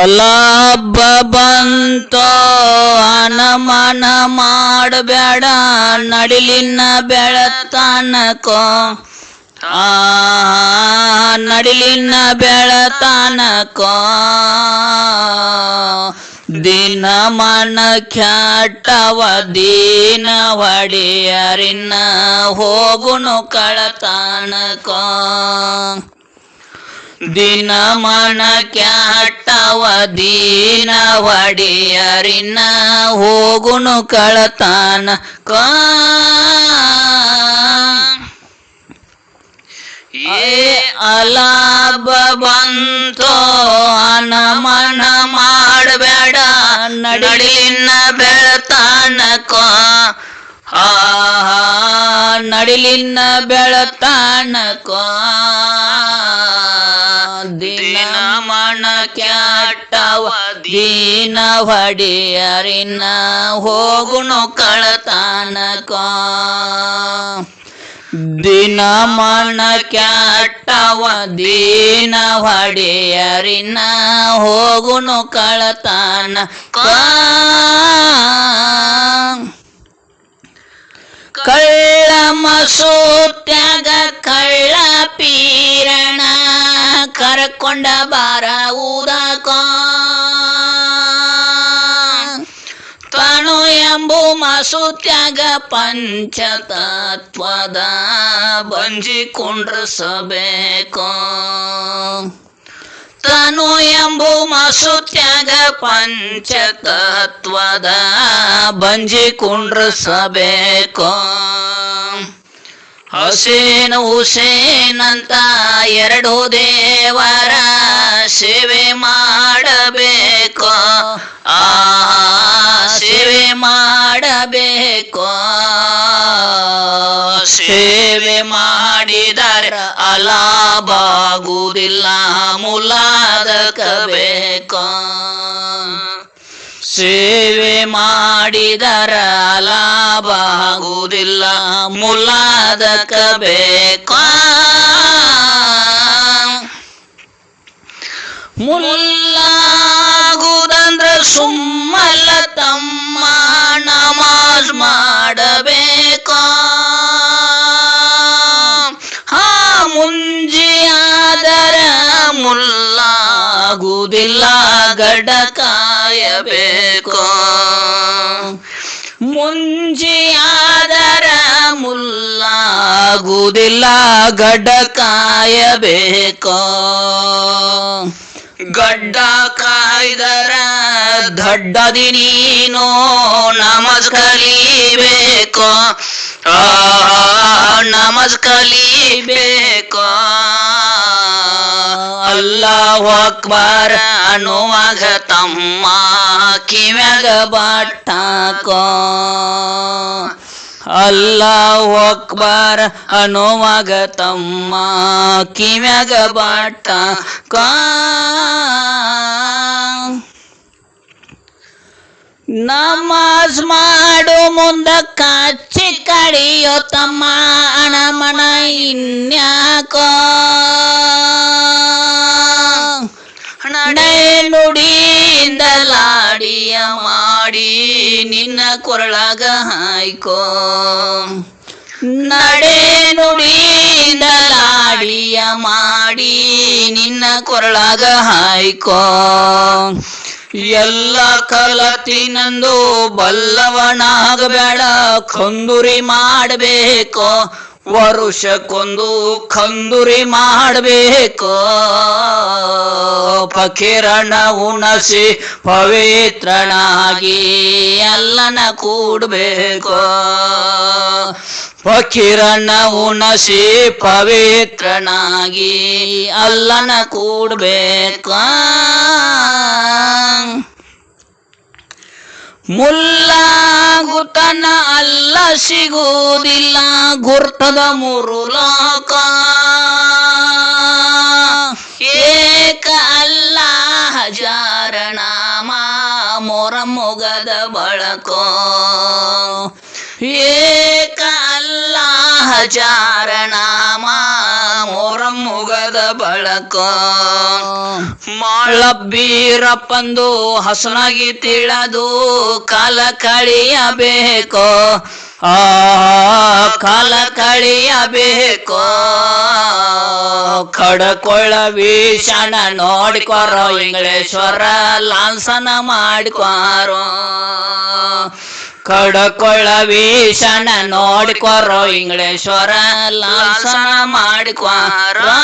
ಅಲಾಬ ಬಂತೋ, ಅನಮನ ಮಾಡಬೇಡ, ನಡಿಲಿನ ಬೆಳತನಕೋ. ಆ, ನಡಿಲಿನ ಬೆಳತನಕೋ. ದಿನ ಮನ ಖ್ಯಾಟವ, ದೀನ ಹೊಡೆಯರಿನ ಹೋಗುನು ಕಳತನಕೋ. ದಿನ ಮನ ಕ್ಯಾಟವ ದೀನ ಹೊಡೆಯರಿನ ಹೋಗುನು ಕಳತಾನ ಕಾ. ಏ ಅಲಾಬ ಬಂತೋ, ಅನಮನ ಮಾಡಬೇಡ ನಡಿಲಿನ ಬೆಳತಾನಕೋ ಆ ನಡಿಲಿನ ಬೆಳತಾನಕೋ ಕ್ಯಾಟವ ದೀನ ಹೊಡೆಯರಿನ ಹೋಗುನು ಕಳತಾನಕ. ದಿನ ಮಣ ಕ್ಯಾಟವ ದೀನ ಹೊಡೆಯರಿನ ಹೋಗುನು ಕಳತಾನ ಕಳ್ಳ ಮಸೂತ್ಯಾಗ ಕಳ್ಳ ಪೀರಣ ಕರ್ಕೊಂಡ ಬಾರ ಊದಕ. ತಾನು ಎಂಬು ಮಸೂತ್ಯಾಗ ಪಂಚತತ್ವದ ಬಂಜಿ ಕುಂಡ್ರಸಬೇಕು ತಾನು ಎಂಬು ಮಾಸುತ್ಯಾಗ ಪಂಚತತ್ವದ ಬಂಜಿ ಸಬೇಕು ಹಸೇನ್ ಹುಸೇನಂತ ಎರಡು ದೇವರ ಸೇವೆ ಮಾಡಬೇಕು. ಅಲಾಬಾಗುವುದಿಲ್ಲ ಮುಲಾದಕಬೇಕ. ಸೇವೆ ಮಾಡಿದರ ಲಾಭಾಗುವುದಿಲ್ಲ ಮುಲಾದಕ ಬೇಕ ಮುಲ್ಲಾಗುದಂದ್ರ ಸುಮ್ಮಲ್ಲ ತಮ್ಮ ಮುಲ್ಲಾಗುವುದಿಲ್ಲ ಗಡ ಕಾಯಬೇಕು. ಮುಂಜಿಯಾದರ ಮುಲ್ಲಾಗುವುದಿಲ್ಲ ಗಡ್ಡ ಕಾಯಬೇಕು. ಗಡ್ಡ ಕಾಯ್ದರ ದಡ್ಡದಿ ನೀನು ನಮಸ್ ಕಲಿಬೇಕು ಆ ನಮಸ್ ಕಲಿಬೇಕು ಅಲ್ಲಾಹು ಅಕ್ಬರ್ ಅನ್ನುವಾಗ ತಮ್ಮ ಕಿವ್ಯಾಗ ಬಾಟಾಕೋ ಅಲ್ಲಾಹು ಅಕ್ಬರ್ ಅನ್ನುವಾಗ ತಮ್ಮ ಕಿವ್ಯಾಗ ಬಾಟಾಕೋ ನಮಾಜ್ ಮಾಡು ಮುಂದ ಕಾಚಿ ಕಡಿಯೋ ತಮ್ಮ ಅಣಮಣ ಇನ್ಯಾಕೋ. ನಿನ್ನ ಕೊರಳಾಗ ಹಾಯ್ಕೋ. ನಡೆ ನುಡಿ ಮಾಡಿ ನಿನ್ನ ಕೊರಳಾಗ ಹಾಯ್ಕೋ. ಎಲ್ಲ ಕಲತಿನಂದು ಬಲ್ಲವನಾಗಬೇಡ ಕಂದುರಿ ಮಾಡಬೇಕು. ವರುಷಕ್ಕೊಂದು ಕಂದುರಿ ಮಾಡಬೇಕು. ಪಕಿರಣ ಉಣಸಿ ಪವಿತ್ರನಾಗಿ ಎಲ್ಲನ ಕೂಡಬೇಕು. ಪಕಿರಣ ಉಣಸಿ ಪವಿತ್ರನಾಗಿ ಅಲ್ಲನ ಕೂಡಬೇಕು. ಮುಲ್ಲಾಗುತನ ಅಲ್ಲ ಸಿಗುವುದಿಲ್ಲ. ಗುರ್ತದ ಮೂರು ಲೋಕ. ಏಕ ಅಲ್ಲ ಹಜಾರ ನಾಮ ಮೊರ ಮೊಗದ ಬಳಕೋ. ಏಕ ಅಲ್ಲ ಹಜಾರ ನಾಮ ಮೋರ ಮುಗದ ಬಳಕ. ಮಾಳಬ್ಬೀರಪ್ಪಂದು ಹಸನಾಗಿ ತಿಳದು ಕಾಲ ಕಳಿಯಬೇಕು. ಆ, ಕಾಲ ಕಳಿಯಬೇಕು. ಕಡಕೊಳ್ಳ ವೀಷಣ ನೋಡಿಕೊರೋ ಇಂಗ್ಲೇಶ್ವರ ಲಾಲ್ಸನ ಮಾಡಿಕೊರೋ. ಕಡಕೊಳ್ಳ ಭೀಷಣ ನೋಡಿಕೊರೋ ಇಂಗ್ಲೇಶ್ವರ ಲಾಸನ ಮಾಡಿಕೊರೋ.